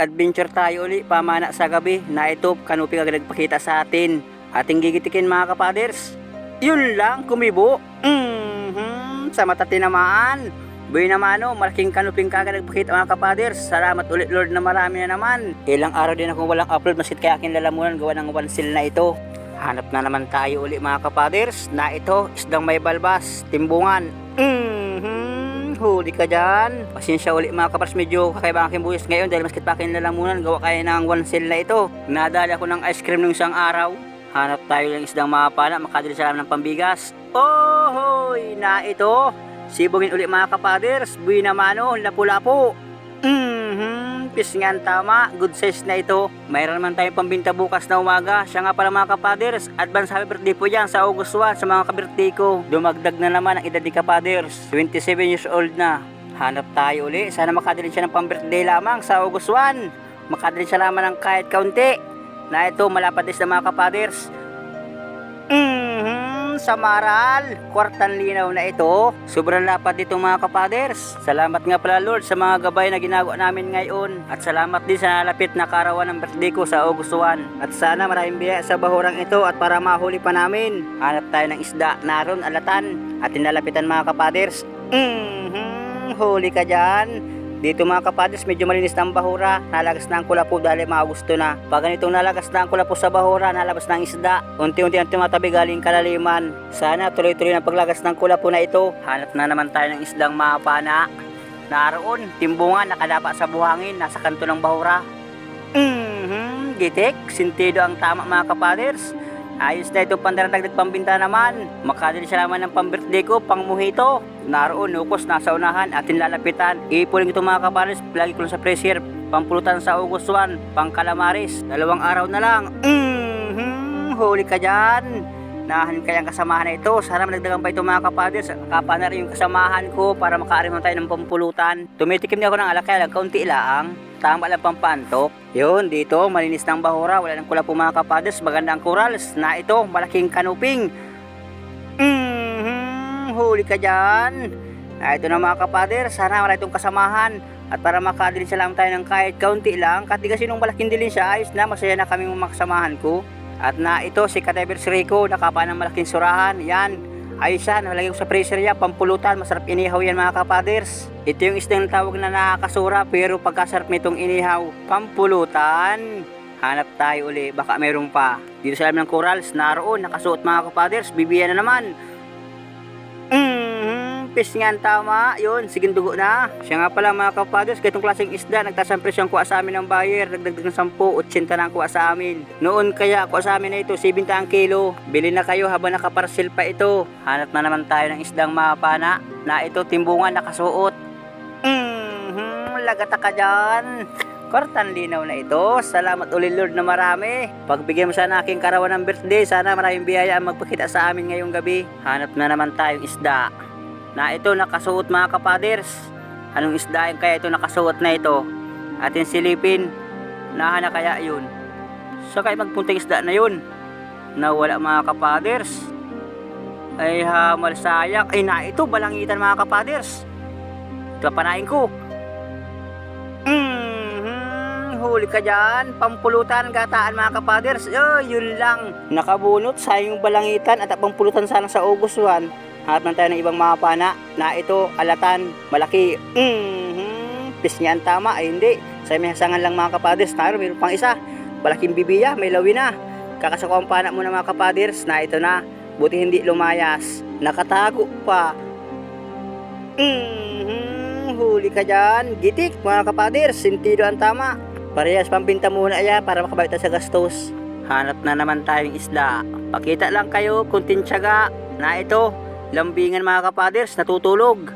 Adventure tayo uli pamana sa gabi na ito kanupi agad nagpakita sa atin. Ating gigitikin mga kapaders. Yun lang, kumibo. Mhm, sa mata tinamaan. Buhay naman no, malaking kanuping kagad nagpakita mga kapaders. Salamat ulit Lord na marami na naman. Ilang araw din akong walang upload masit kaya aking lalamunan gawa ng one seal na ito. Hanap na naman tayo uli mga kapaders na ito isdang may balbas, timbungan. Mhm, huli ka dyan. Pasensya uli mga kapaders, medyo kakaiba aking buhis ngayon dahil maskit pa aking lalamunan gawa kaya ng one seal na ito. Nadali ako ng ice cream nung isang araw. Hanap tayo ng isdang mapana, makadali sa ng pambigas. Oh, hoy, na ito. Sibugin uli mga kapaders, buwi na mano, lapu-lapu. Mhm, pisngan tama, good size na ito. Mayroon naman tayong pambinta bukas na umaga. Siya nga pala mga kapaders, advance happy birthday po yan sa August 1 sa mga kabirthday ko. Dumagdag na naman ang edad ni kapaders, 27 years old na. Hanap tayo uli, sana makadali siya ng pambirthday lamang sa August 1. Makadali siya lamang ng kahit kaunti. Na ito, malapadis na mga kapaders. Sa Maral, kwartan linaw na ito. Sobrang lapad dito mga kapaders. Salamat nga pala Lord sa mga gabay na ginagawa namin ngayon. At salamat din sa nalapit na karawan ng birthday ko sa August 1. At sana maraming biyaya sa bahurang ito at para mahuli pa namin. Hanap tayo ng isda naroon alatan at tinalapitan mga kapaders. Mhm, huli ka dyan. Dito mga kapadres, medyo malinis na ang bahura. Nalagas na ang kulapo dahil mga gusto na. Pag ganitong nalagas na ang kulapo sa bahura, nalabas na ang isda. Unti-unti ang tumatabi galing kalaliman. Sana tuloy-tuloy ang paglagas ng kulapo na ito. Hanap na naman tayo ng isdang mapana. Naroon, timbungan, nakadapa sa buhangin, nasa kanto ng bahura. Mhm, gitik, sintido ang tama mga kapaders. Ayos na ito pandaragdag pambinta naman. Makadali siya naman ng pambirthday ko, pang mojito. Naroon, nukos, nasa unahan at tinlalapitan. Ipuling ito mga kapares, lagi ko sa pressure. Pampulutan sa August 1, pang kalamaris. Dalawang araw na lang. Mhm, huli ka dyan. Nahan kayang kasamahan na ito. Sana managdagan pa ito mga kapaders. Kapa na rin yung kasamahan ko para makaarim tayo ng pampulutan. Tumitikim niya ako ng alakay lang, kaunti lang. Tama lang pampantok. Yun, dito, malinis ng bahura. Wala nang kula po mga kapaders. Maganda ang corals na ito, malaking kanuping. Huli ka dyan. Na ito na mga kapaders. Sana wala itong kasamahan. At para makadilin siya lang tayo ng kahit kaunti lang. Kasi nung malaking dilin siya, ayos na. Masaya na kami mga kasamahan ko. At na ito, si Kadevers Rico, nakapa ng malaking surahan. Yan, ayos siya, nalagay ko sa freezer yan, pampulutan, masarap inihaw yan mga kapaders. Ito yung isdang tawag na nakakasura, pero pagkasarap nitong inihaw, pampulutan. Hanap tayo uli, baka meron pa. Dito sa alam ng corals, naroon, nakasuot mga kapaders, bibiyan na naman. Mhm, pisngan tama, yun, siging dugo na. Siya nga pala mga kapaders, ganitong klaseng isda, nagtaas ang kuha sa amin ng buyer, nagdagdag ng 10, 80 na ang kuha sa amin. Noon kaya kuha sa amin na ito, 70 ang kilo. Bili na kayo habang nakaparcel pa ito. Hanap na naman tayo ng isdang mapana, na ito timbungan nakasuot. Mhm, lagata ka dyan. Kortan linaw na ito. Salamat ulit Lord na marami. Pagbigyan mo sana aking karawan ng birthday, sana maraming biyaya ang magpakita sa amin ngayong gabi. Hanap na naman tayong isda. Na ito nakasuot mga kapaders. Anong isda kaya ito nakasuot na ito? Atin silipin. Nahana kaya yun? Sa kaya magpuntang isda na yun? Nawala mga kapaders. Ay hamal sayak. Ay na ito, balangitan mga kapaders. Kapanain ko. Mhm, huli ka dyan. Pampulutan, gataan mga kapaders. Oh, yun lang. Nakabunot sa yung balangitan at pampulutan sana sa August 1. Hanap lang tayo ng ibang mga pana na ito, alatan, malaki. Mhm, pisnyan tama. Ay hindi. Sa may hasangan lang mga kapaders. Taro, mayroon pang isa. Malaking bibiya, may lawi na. Kakasako ang pana muna mga kapaders na ito na. Buti hindi lumayas. Nakatago pa. Mhm, huli ka dyan. Gitik, mga kapader, sintido ang tama. Parehas pambinta muna ya para makabayad tayo sa gastos. Hanap na naman tayong isda. Pakita lang kayo kung tinsyaga na ito. Lambingan mga kapaders, natutulog.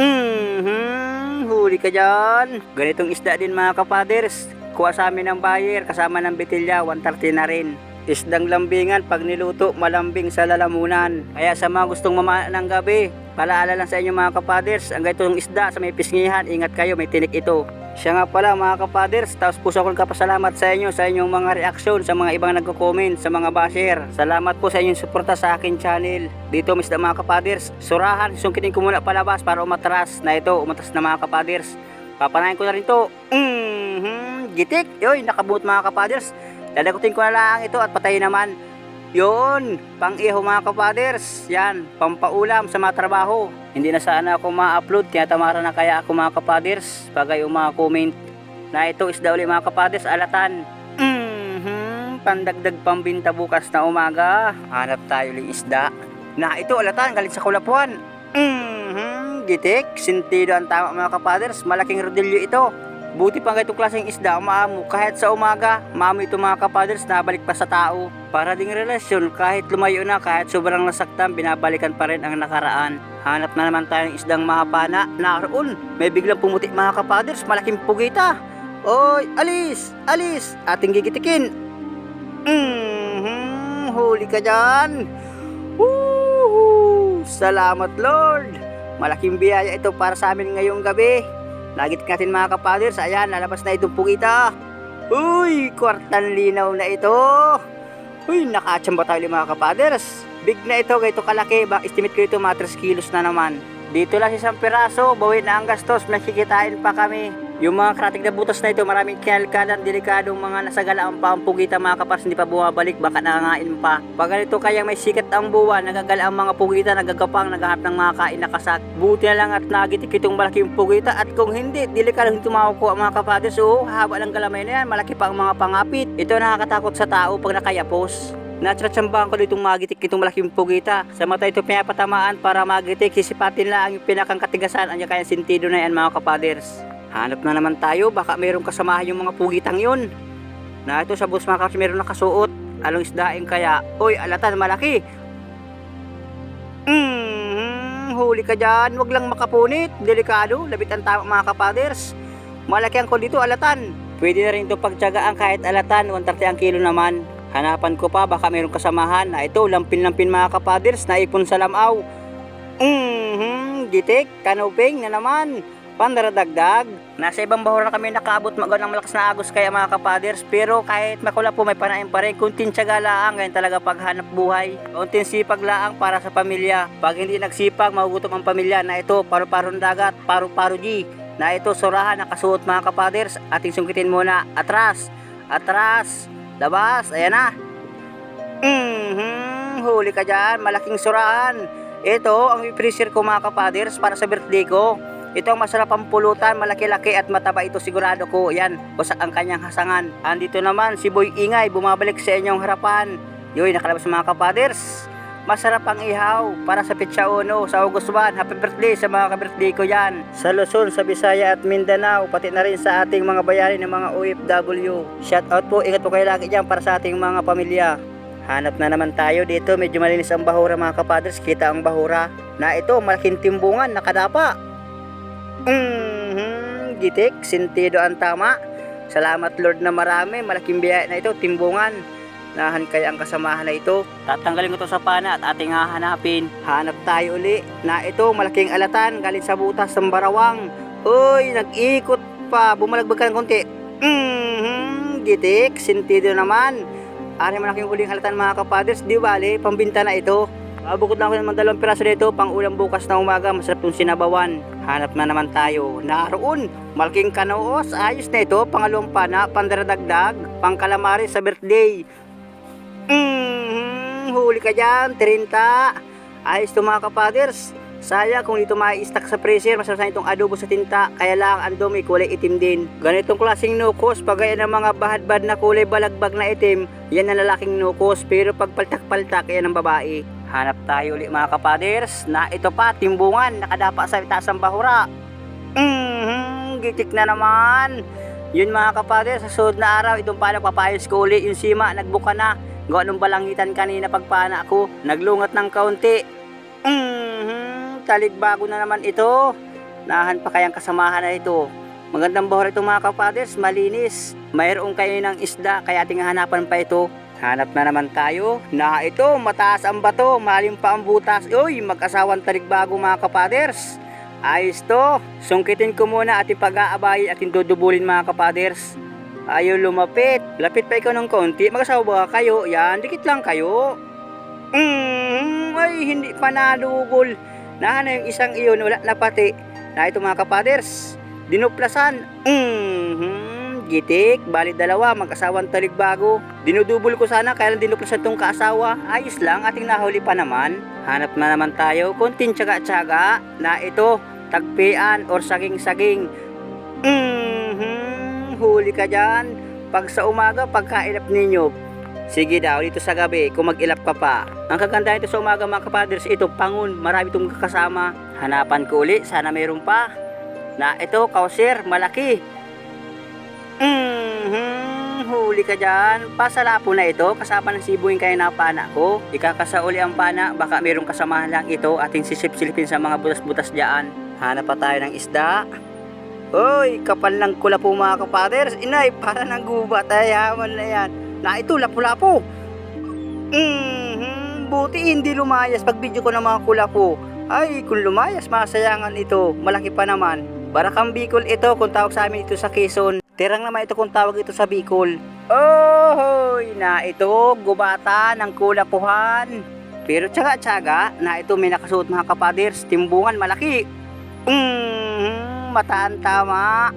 Mhm, huli ka dyan. Ganitong isda din mga kapaders. Kuha sa amin ng buyer kasama ng bitilya, 130 na rin. Isdang lambingan pag niluto, malambing sa lalamunan. Kaya sa mga gustong mamana ng gabi, palaala lang sa inyo mga kapaders, ang ganitong isda sa may pisngihan, ingat kayo, may tinik ito. Siya nga pala mga kapaders, tapos puso akong kapasalamat sa inyo sa inyong mga reaksyon sa mga ibang nagko-comment, sa mga basher. Salamat po sa inyong suporta sa akin channel. Dito misda mga kapaders, surahan, sungkitin ko muna palabas para umatras na ito, umatras na mga kapaders. Papanayin ko na rin to. Mhm, gitik. Yoy, nakabut mga kapaders. Dadagutin ko na lang ito at patayin naman. Yun, pang iho mga kapaders. Yan, pampaulam sa mga trabaho. Hindi na sana ako ma-upload, kaya tamara na kaya ako mga kapaders. Bagay yung mga comment na ito isda uli mga kapaders, alatan. Mhm, pandagdag pambinta bukas na umaga. Hanap tayo uling isda. Na ito alatan, galit sa kulapuan. Mhm, gitik, sintido ang tama mga kapaders. Malaking rodilyo ito. Buti pa nga itong klaseng isda umaamo kahit sa umaga. Maamo ito mga kapaders nabalik pa sa tao. Para ding relasyon kahit lumayo na kahit sobrang nasaktan binabalikan pa rin ang nakaraan. Hanap na naman tayo ng isdang mahapana. Naroon, may biglang pumuti mga kapaders, malaking pugita. Oy, alis, alis, ating gigitikin. Mhm, huli ka dyan. Woohoo! Salamat Lord. Malaking biyaya ito para sa amin ngayong gabi. Nagit natin mga kapaders, ayan, lalabas na itong pugita. Uy, kwartan linaw na ito. Uy, nakachamba tayo mga kapaders. Big na ito, ganito kalaki. Ba, estimate ko ito mga 3 kilos na naman. Dito lang isang piraso, bawin na ang gastos, may pa kami. Yung mga kratik na butas na ito, maraming kinalkadan, delikadong mga nasagalaan pa ang pugita mga kapas, hindi pa bumabalik, baka nangangain pa. Pag ganito kaya may sikat ang buwan, nagagala ang mga pugita, nagagapang, naghahanap ng mga kain na kasak. Buti na lang at nagitik itong malaking pugita at kung hindi, delikadong tumawag ang mga kapadres, oh, haba ng galamay na yan, malaki pa ang mga pangapit. Ito nakakatakot sa tao pag nakayapos. Natsatsambahan ko ditong magitik itong malaking pugita. Sa mata ito pinapatamaan para magitik. Sisipatin lang ang pinakang katigasan. Anya kaya sentido na yan mga kapaders. Hanap na naman tayo. Baka mayroong kasamahan yung mga pugitang yun. Na ito sa bus mga kapaders mayroong nakasuot. Along isdaing kaya. Uy, alatan malaki. Hmm, huli ka dyan. Huwag lang makapunit. Delikado. Labit ang tama mga kapaders. Malaki ang ko dito, alatan. Pwede na rin ito pagtsagaan kahit alatan. 130 ang kilo naman. Hanapan ko pa baka mayroong kasamahan na ito lampin-lampin mga kapaders na ipon sa lamaw. Mhm, gitik, kanuping na naman. Pandaradagdag. Nasa ibang bahura na kami nakaabot magawa ng malakas na agos kaya mga kapaders pero kahit makula po may panaim pa rin kunting tiyaga laang ganyan talaga paghanap buhay. Kunting sipag laang para sa pamilya. Pag hindi nagsipag magugutom ang pamilya na ito paru-parong dagat, paru-paro G. Na ito surahan nakasuot mga kapaders ating sungkitin muna atras, atras, labas, ayan na. Mhm, huli ka dyan, malaking suraan. Ito ang i-freezer ko mga kapaders para sa birthday ko. Ito ang masarap ang pulutan, malaki-laki at mataba ito sigurado ko. Yan, wasak ang kanyang hasangan. Andito naman si Boy Ingay, bumabalik sa inyong harapan. Yoy, nakalabas mga kapaders. Masarap ang ihaw para sa Pitsa Uno sa August 1. Happy birthday sa mga ka-birthday ko yan. Sa Luzon, sa Bisaya at Mindanao, pati na rin sa ating mga bayani ng mga OFW. Shout out po, ingat po kayo lagi dyan para sa ating mga pamilya. Hanap na naman tayo dito, medyo malinis ang bahura mga kapadres, kita ang bahura. Na ito, malaking timbungan, nakadapa. Mhm, gitik, sentido ang tama. Salamat Lord na marami, malaking biyaya na ito, timbungan. Nahan kaya ang kasamahan na ito. Tatanggalin ko to sa pana at ating hahanapin. Hanap tayo uli na ito, malaking alatan, galing sa butas ng barawang. Uy, nag-ikot pa, bumalagbag ka ng konti. Mhm, gitik, sentido naman. Ari malaking uling halatan mga kapadres, di bale, pambinta na ito. Abukod lang ako ng dalawang piraso dito, pang ulam bukas na umaga, masarap yung sinabawan. Hanap na naman tayo. Naroon, malaking kanoos, ayos na ito, pangalawang pana, pandaradagdag, pang calamari sa birthday. Mm, huli ka dyan, 30. Ayos to mga kapaders. Saya kung dito mai-stack sa freezer, masarap itong adobo sa tinta, kaya lang ang dumi kulay itim din. Ganitong klaseng nukos, pagaya ng mga bahad-bad na kulay balagbag na itim, yan ang lalaking nukos, pero pag paltak-paltak, yan ang babae. Hanap tayo ulit mga kapaders, na ito pa, timbungan, nakadapa sa itaas ng bahura. Mhm, gitik na naman. Yun mga kapaders, sa suod na araw, itong pala papayos ko uli, yung sima, nagbuka na. Gawa nung balangitan kanina pagpana ako, naglungat ng kaunti. Mhm, taligbago na naman ito. Nahan pa kayang kasamahan na ito. Magandang bahura ito mga kapaders, malinis. Mayroon kayo ng isda, kaya ating hanapan pa ito. Hanap na naman tayo. Na ito, mataas ang bato, malim pa ang butas. Uy, mag-asawang taligbago mga kapaders. Ayos to. Sungkitin ko muna at ipag-aabay at dudubulin mga kapaders. Ayaw lumapit. Lapit pa ikaw ng konti. Mag-asawa ba kayo? Yan, dikit lang kayo. Mm, ay, hindi pa nadugol. Nahana yung isang iyon, wala na pati. Na ito mga kapaders, dinuplasan. Mm, gitik, bali dalawa, mag-asawang taligbago. Dinudubol ko sana kaya lang dinuplasan tong kaasawa. Ayos lang, ating nahuli pa naman. Hanap na naman tayo, konting tsaga-tsaga na ito, tagpian or saging-saging. Mhm, huli ka dyan. Pag sa umaga, pagkailap ninyo, Sige daw, dito sa gabi, kung mag-ilap ka pa. Ang kagandahan ito sa umaga mga kapaders, ito pangun, marami itong kakasama. Hanapan ko uli, sana mayroon pa. Na ito, kausir, malaki. Mhm, huli ka dyan. Pasalapo na ito, kasama ng sibuin kayo na pana ko. Ikakasa uli ang pana, baka mayroong kasamahan lang ito ating sisip-silipin sa mga butas-butas dyan. Hanap pa tayo ng isda. Hoy, kapal ng kula po mga kapaders. Inay, para ng gubat. Ay, haman na yan. Na ito, lapu-lapu. Mhm, buti hindi lumayas pag video ko ng mga kulapo. Ay, kung lumayas, masayangan ito. Malaki pa naman. Barakang Bicol ito kung tawag sa amin ito sa Quezon. Tirang naman ito kung tawag ito sa Bicol. Oh, na ito, gubata ng kulapuhan. Pero tsaga-tsaga na ito may nakasuot mga kapaders, timbungan malaki. Mhm, mataan tama.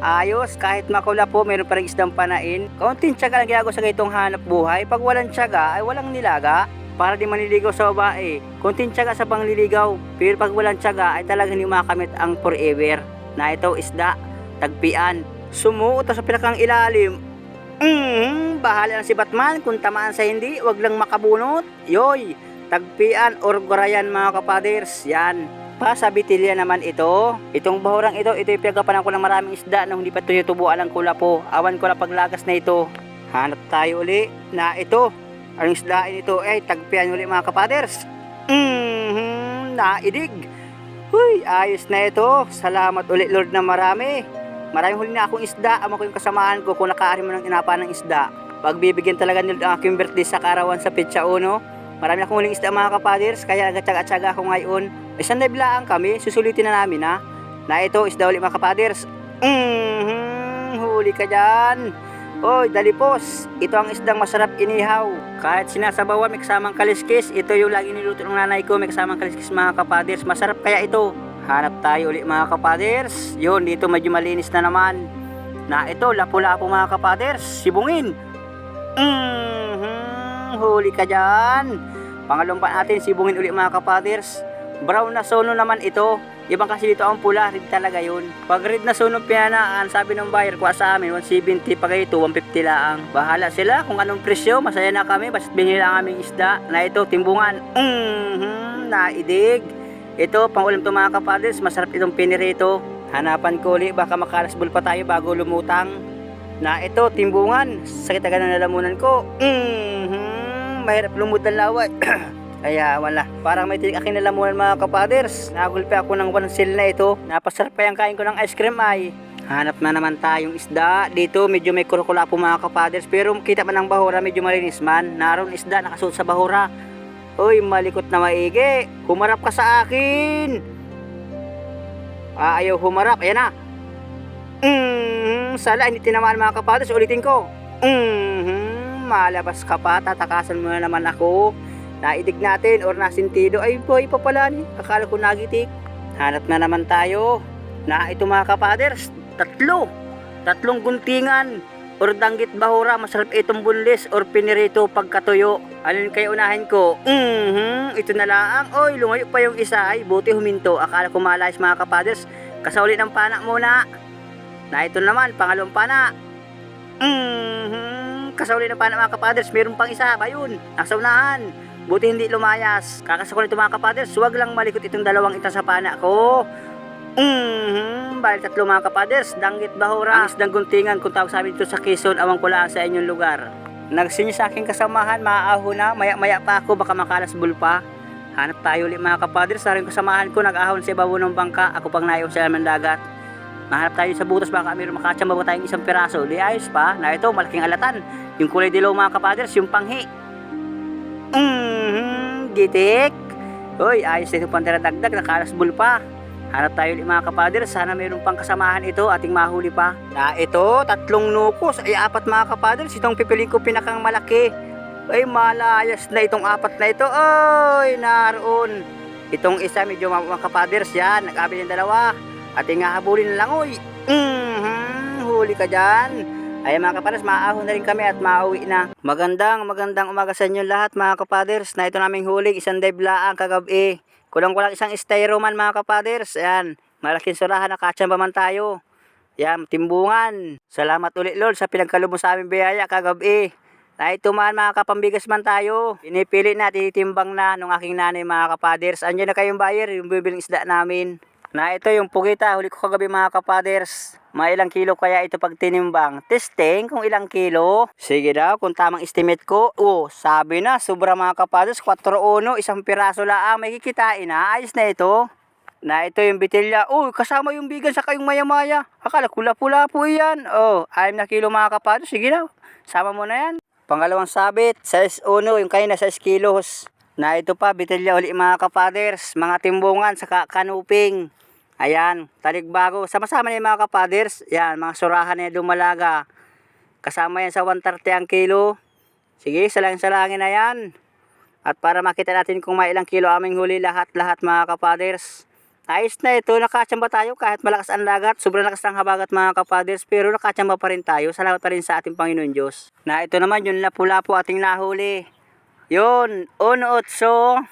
Ayos, kahit makula po, meron pa rin isdang panain. Kaunting tiyaga lang ginagawa sa ganitong hanap buhay. Pag walang tiyaga, ay walang nilaga. Para di maniligaw sa babae. Kaunting tiyaga sa pangliligaw. Pero pag walang tiyaga, ay talagang hindi makamit ang forever. Na ito, isda, tagpian. Sumuot sa pinakang ilalim. Mm, bahala na si Batman. Kung tamaan sa hindi, wag lang makabunot. Yoy, tagpian or gorayan mga kapaders. Yan. Pa sa bitilya naman ito. Itong bahurang ito, ito yung pinagapanan ko ng maraming isda nung hindi pa ito tubuan ng kula po. Awan ko na paglagas na ito. Hanap tayo uli na ito. Ang isdain ito ay tagpian uli mga kapaders. Mhm, naidig. Huy, ayos na ito. Salamat ulit Lord na marami. Maraming huli na akong isda. Amo ko yung kasamahan ko kung nakaari mo ng inapa ng isda. Pagbibigyan talaga nila ang aking birthday sa karawan sa Petsa Uno. Marami akong huling isda mga kapaders, kaya nagtsaga-tsaga ako ngayon. Isang nablaan kami, susulitin na namin ha. Na ito, isda ulit mga kapaders. Mhm, huli ka dyan. Oy, dalipos. Ito ang isdang masarap inihaw. Kahit sinasabawan may kasamang kaliskis, ito yung lagi niluto ng nanay ko, may kasamang kaliskis mga kapaders. Masarap kaya ito. Hanap tayo ulit mga kapaders. Yun, dito medyo malinis na naman. Na ito, lapu-lapu mga kapaders. Sibungin. Mhm, huli ka dyan. Pangalawang pa natin, sibungin ulit mga kapaders. Brown na sono naman ito. Ibang kasi dito ang pula, red talaga yun. Pag red na sono pinanaan, sabi ng buyer, kuha sa amin, 170 pag ito, 150 lang. Bahala sila kung anong presyo, masaya na kami, basta't binili ang aming isda. Na ito, timbungan. Mhm, naidig. Ito, pang ulam to mga kapaders, masarap itong pinirito. Hanapan ko ulit, baka makalasbol pa tayo bago lumutang. Na ito, timbungan. Sakit agad ng lalamunan ko. Mhm, mahirap lumut ang laway. Kaya wala. Parang may tinik aking nalamunan mga kapaders. Nagulpi ako ng seal na ito. Napasarap pa yung kain ko ng ice cream ay. Hanap na naman tayong isda. Dito medyo may kurkula po mga kapaders. Pero kita man ang bahura medyo malinis man. Naroon isda nakasuot sa bahura. Uy, malikot na maigi. Humarap ka sa akin. Ah, ayaw humarap. Ayan na. Mm, sala, hindi tinamaan mga kapaders. Ulitin ko. Mm, malabas ka pa. Tatakasan mo na naman ako. Naidig natin or nasintido. Ay, boy pa pala ni. Akala ko nagitik. Hanap na naman tayo. Na ito mga kapaders. Tatlo. Tatlong guntingan. Or danggit bahura, masarap itong bunlis or pinirito pagkatuyo. Alin kayo unahin ko? Mhm, ito na lang. Oy, lumayo pa yung isa. Ay, buti huminto. Akala ko malayas mga kapaders. Kasauli ng pana muna. Na ito naman, pangalawang pana. Mhm, kasauli ng pana mga kapaders. Meron pang isa. Ayun, nasa unahan. Buti hindi lumayas. Kakasako nito mga kapaders. Huwag lang malikot itong dalawang ito sa pana ko. Mhm, bali tatlo mga kapaders, danggit bahura, ang isdang guntingan kung tawag sa amin dito sa Quezon, awang ko lang sa inyong lugar. Nagsinyo sa aking kasamahan, maaaho na, maya-maya pa ako, baka makalasbol pa. Hanap tayo ulit mga kapaders, sa rin kasamahan ko, nag-ahon sa ibabaw ng bangka, ako pang naiyaw sa ng dagat. Mahanap tayo sa butas, baka mayroon makachamba ba tayong isang piraso. Di ayos pa, na ito, malaking alatan. Yung kulay dilaw mga kapaders, yung panghi. Mhm, gitik. Uy, ayos na ito pantera dagdag, nakalasbol pa. Hanap tayo ulit mga kapader, sana mayroon pang kasamahan ito ating mahuli pa. Na ito, tatlong nukos, ay apat mga kapader, itong pipiling ko pinakang malaki. Ay malayas na itong apat na ito, ay naroon. Itong isa medyo mga, kapaders yan, nag-abil yung dalawa. Ating hahabulin na lang, uy. Mhm, huli ka dyan. Ay mga kapaders, maaahon na rin kami at maauwi na. Magandang, magandang umaga sa inyo lahat mga kapaders. Na ito naming huli, isang dive laang kagabi. Kulang-kulang isang styroman mga kapaders. Ayan, malaking surahan na katsamba man tayo. Yan, timbungan. Salamat ulit Lord sa pinagkaloob mo sa aming biyaya kagabi. Na ito man mga kapambigas man tayo. Pinipili na, titimbang na nung aking nanay mga kapaders. Andiyan na kayong buyer, yung bibiling isda namin. Na ito yung pugita, huli ko kagabi mga kapaders. Mga ilang kilo kaya ito pag tinimbang. Testing kung ilang kilo. Sige daw, kung tamang estimate ko. Oh, sabi na, sobra mga kapaders. 4-1, isang piraso lang. May kikitain na. Ayos na ito. Na ito yung bitilya. Oh, kasama yung bigan sa kayong maya-maya. Akala kula-pula po yan. Oh, 6 na kilo mga kapaders. Sige daw, sama mo na yan. Pangalawang sabit, size 1, yung kanina 6 kilos. Na ito pa, bitilya uli mga kapaders, mga timbungan sa kanuping. Ayan, taligbago. Sama-sama na mga kapaders. Yan, mga surahan na dumalaga. Kasama yan sa 130 ang kilo. Sige, salangin-salangin na yan. At para makita natin kung may ilang kilo aming huli lahat-lahat mga kapaders. Ayos na ito, nakachamba tayo kahit malakas ang lagat, sobrang lakas ng habagat mga kapaders, pero nakachamba pa rin tayo, salamat pa rin sa ating Panginoon Diyos. Na ito naman yung lapu-lapu ating nahuli. Yun, 1.8,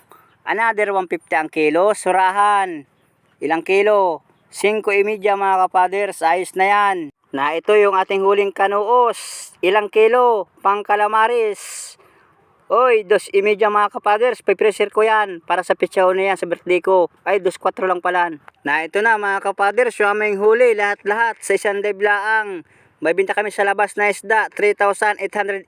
another 150 ang kilo, surahan. Ilang kilo? 5 imidya mga kapaders, ayos na yan. Na ito yung ating huling kanuos, ilang kilo, pang kalamaris. Oy, dos imedya mga kapaders, pe-pressure ko yan para sa pitsaw na yan sa birthday ko. Ay, dos 4 lang pala. Na ito na mga kapaders, yung aming huli, lahat-lahat sa isang dive laang. May binta kami sa labas na isda, 3,880.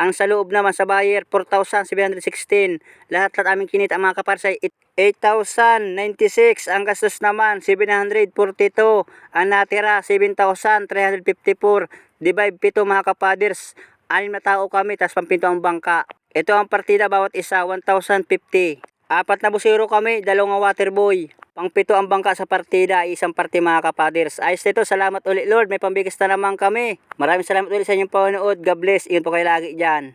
Ang sa loob naman sa buyer, 4,716. Lahat-lahat aming kinita mga kapaders ay 8,096. Ang gastos naman, 742. Ang natira, 7,354. Divide 7 mga kapaders anim na tao kami, tapos pampinto ang bangka. Ito ang partida bawat isa, 1,050. Apat na busero kami, dalawang waterboy. Pangpito ang bangka sa partida, isang party mga kapaders. Ayos nito, salamat ulit Lord, may pambigas na naman kami. Maraming salamat ulit sa inyong panonood. God bless, ingat po kayo lagi dyan.